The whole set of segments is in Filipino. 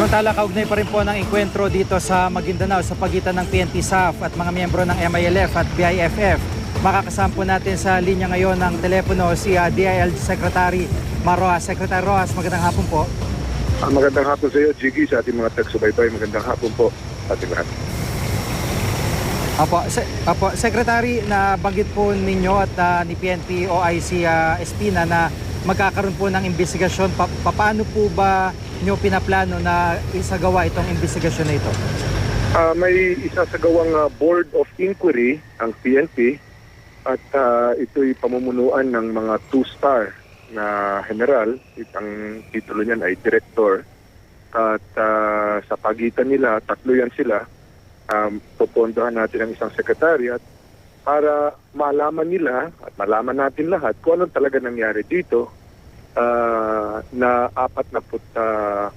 Samantala, kaugnay pa rin po ng enkwentro dito sa Maguindanao sa pagitan ng PNP SAF at mga miyembro ng MILF at BIFF. Makakasama po natin sa linya ngayon ng telepono si ah, DILG Secretary Maroas. Secretary Rojas, magandang hapon po. Ah, magandang hapon sa iyo, Jiggy, sa ating mga tagsubaybay. Magandang hapon po sa ating lahat. Apo, se- apo, Secretary, nabanggit po ninyo at ah, ni PNP OIC ah, Espina na magkakaroon po ng investigasyon. Pa- paano po ba nyo pinaplano na isagawa itong investigasyon na ito? Ah, may isasagawang ah, Board of Inquiry ang PNP at ah, ito'y pamumunuan ng mga two-star na general. Ang titulo niyan ay Director. At ah, sa pagitan nila, tatlo yan sila, um, pupondohan natin ang isang sekretariat para malaman nila at malaman natin lahat kung anong talaga nangyari dito ah, na apat na put, ah,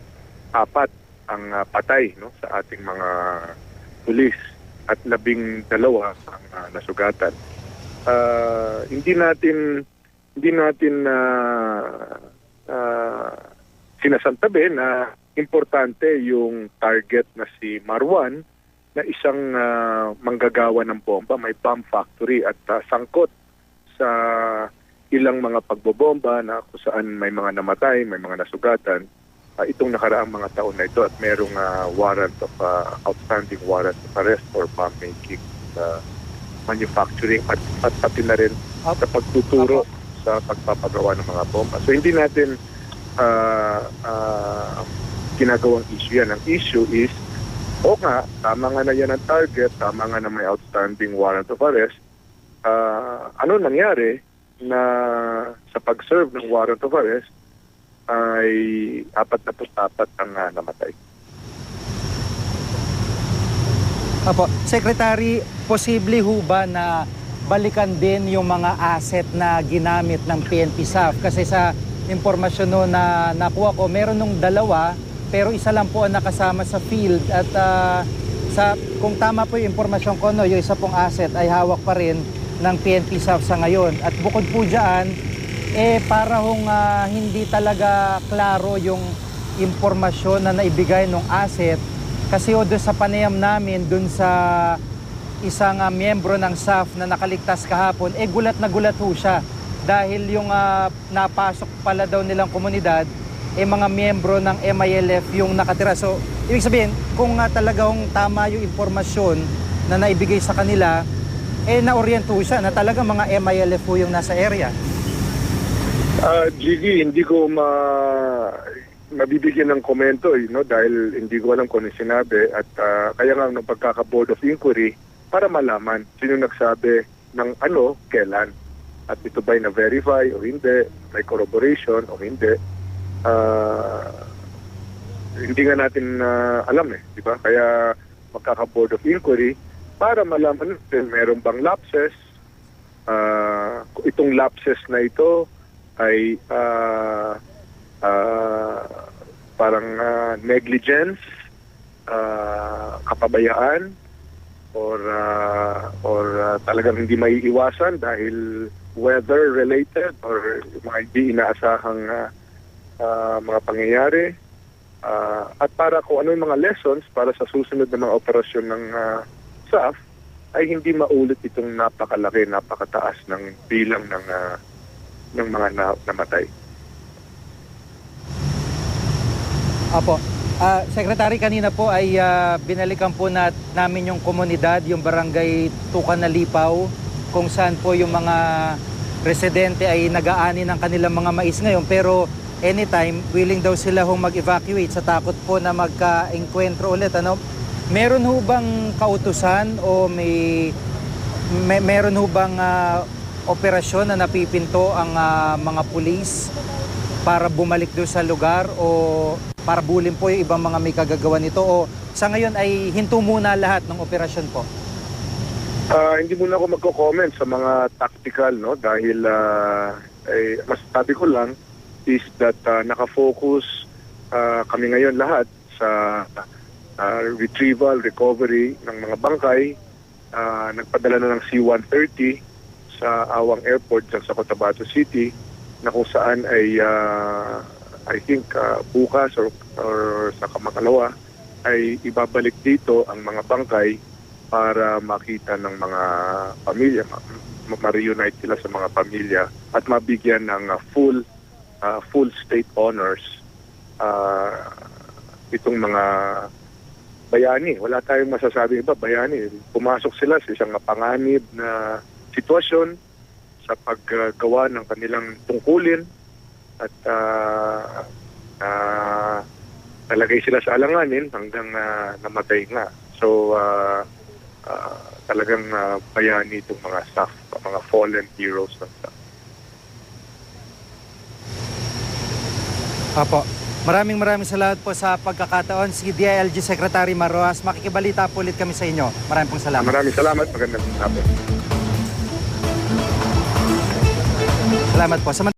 apat ang ah, patay no sa ating mga pulis at labing dalawa ang ah, nasugatan. Ah, hindi natin hindi natin na sinasantabi na importante yung target na si Marwan na isang ah, manggagawa ng bomba, may bomb factory at ah, sangkot sa ilang mga pagbobomba na kung saan may mga namatay, may mga nasugatan ah, itong nakaraang mga taon na ito at merong ah, warrant of ah, outstanding warrant of arrest for bomb making sa manufacturing at, at pati na rin sa pagtuturo sa pagpapagawa ng mga bomba. So hindi natin ah, ah, ginagawang issue yan. Ang issue is, o nga, tama nga na yan ang target, tama nga na may outstanding warrant of arrest, ah, ano nangyari na sa pag-serve ng warrant of arrest ay apat na apat ang ah, namatay. Apo, Secretary, posible ho ba na balikan din yung mga asset na ginamit ng PNP SAF? Kasi sa impormasyon no na nakuha ko, meron nung dalawa, pero isa lang po ang nakasama sa field. At ah, sa, kung tama po yung impormasyon ko, no, yung isa pong asset ay hawak pa rin ng PNP SAF sa ngayon. At bukod po dyan, eh para hong ah, hindi talaga klaro yung impormasyon na naibigay ng asset kasi o doon sa panayam namin, doon sa isang ah, miyembro ng SAF na nakaligtas kahapon, eh gulat na gulat ho siya. Dahil yung ah, napasok pala daw nilang komunidad, eh mga miyembro ng MILF yung nakatira. So, ibig sabihin, kung nga talagang tama yung impormasyon na naibigay sa kanila, eh naorient ho siya na talaga mga MILF ho yung nasa area. Ah, Gigi, hindi ko ma mabibigyan ng komento eh, no dahil hindi ko alam kung ano sinabi at ah, kaya nga ng pagkaka-board of inquiry para malaman sino nagsabi ng ano, kailan at ito ba'y na-verify o hindi, may corroboration o hindi. Ah, hindi nga natin ah, alam eh, di ba? Kaya magkaka-board of inquiry para malaman natin meron bang lapses, kung itong lapses na ito ay ah, ah, parang ah, negligence, ah, kapabayaan, or ah, or ah, talagang hindi may iwasan dahil weather related or mga hindi inaasahang ah, ah, mga pangyayari. Ah, at para kung ano yung mga lessons para sa susunod na mga operasyon ng ah, SAF ay hindi maulit itong napakalaki, napakataas ng bilang ng ah, ng mga na- namatay. Apo. Ah, Secretary, kanina po ay ah, binalikan po na, namin yung komunidad, yung barangay Tukan na Lipaw, kung saan po yung mga residente ay nag-aani ng kanilang mga mais ngayon. Pero anytime, willing daw sila hong mag-evacuate sa takot po na magka-enkwentro ulit. Ano? Meron ho bang kautusan o may, may meron ho bang ah, operasyon na napipinto ang ah, mga pulis para bumalik doon sa lugar o para bulin po yung ibang mga may kagagawa nito o sa ngayon ay hinto muna lahat ng operasyon po? Ah, hindi muna ako magko-comment sa mga tactical no dahil ah, eh, mas sabi ko lang is that ah, nakafocus ah, kami ngayon lahat sa ah, retrieval, recovery ng mga bangkay. Ah, nagpadala na ng C-130 sa Awang Airport sa Cotabato City na kung saan ay ah, I think ah, bukas or, or sa kamakalawa ay ibabalik dito ang mga bangkay para makita ng mga pamilya, ma- ma- ma-reunite sila sa mga pamilya at mabigyan ng ah, full ah, full state honors ah, itong mga bayani. Wala tayong masasabi iba, bayani. Pumasok sila sa isang mapanganib na sitwasyon sa paggawa ng kanilang tungkulin at ah, ah, nalagay sila sa alanganin hanggang ah, namatay nga. So, ah, ah, talagang ah, bayani itong mga staff, mga fallen heroes ng staff. Apo. Maraming maraming salamat po sa pagkakataon. Si DILG Secretary Maroas, makikibalita po ulit kami sa inyo. Maraming pong salamat. Maraming salamat. Magandang hapon. Salamat po. Sa